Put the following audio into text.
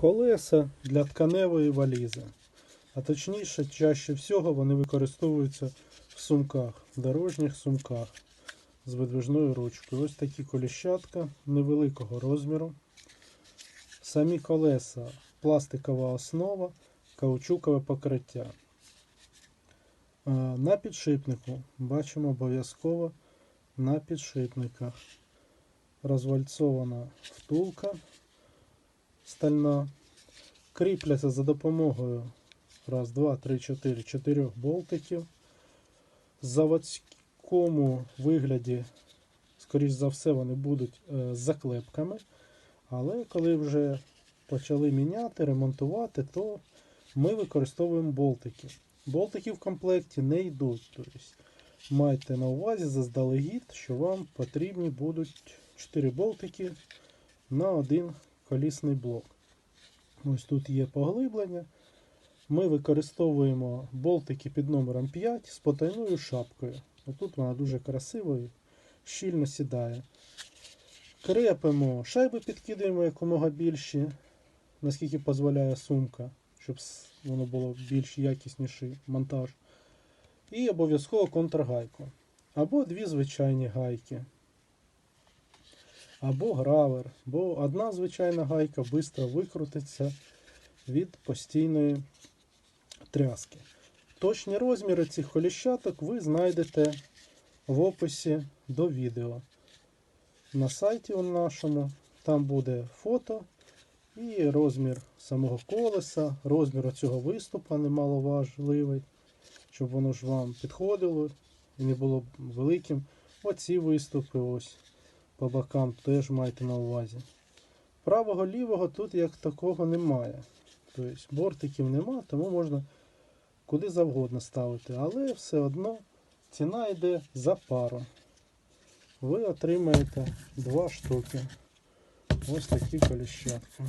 Колеса для тканевої валізи. А точніше, чаще всього вони використовуються в сумках, дорожніх сумках з видвижною ручкою. Ось такі коліщатка невеликого розміру. Самі колеса, пластикова основа, каучукове покриття. На підшипнику бачимо обов'язково на підшипниках розвальцована втулка стальна. Кріпляться за допомогою раз, два, три, чотири, чотирьох болтиків. В заводському вигляді, скоріш за все, вони будуть е, з заклепками. Але коли вже почали міняти, ремонтувати, то ми використовуємо болтики. Болтики в комплекті не йдуть. Тобто майте на увазі заздалегідь, що вам потрібні будуть 4 болтики на один колісний блок. Ось тут є поглиблення. Ми використовуємо болтики під номером 5 з потайною шапкою. Отут вона дуже красиво і щільно сідає. Крепимо, шайби підкидаємо якомога більші, наскільки дозволяє сумка, щоб воно було більш якісніший монтаж. І обов'язково контргайку. Або дві звичайні гайки. Або гравер, бо одна звичайна гайка швидко викрутиться від постійної тряски. Точні розміри цих коліщаток ви знайдете в описі до відео. На сайті нашому там буде фото і розмір самого колеса, розмір цього виступа немаловажливий, щоб воно ж вам підходило і не було великим. Оці виступи ось по бокам теж майте на увазі. Правого лівого тут як такого немає. Тобто бортиків нема, тому можна куди завгодно ставити. Але все одно ціна йде за пару. Ви отримаєте два штуки. Ось такі коліщатки.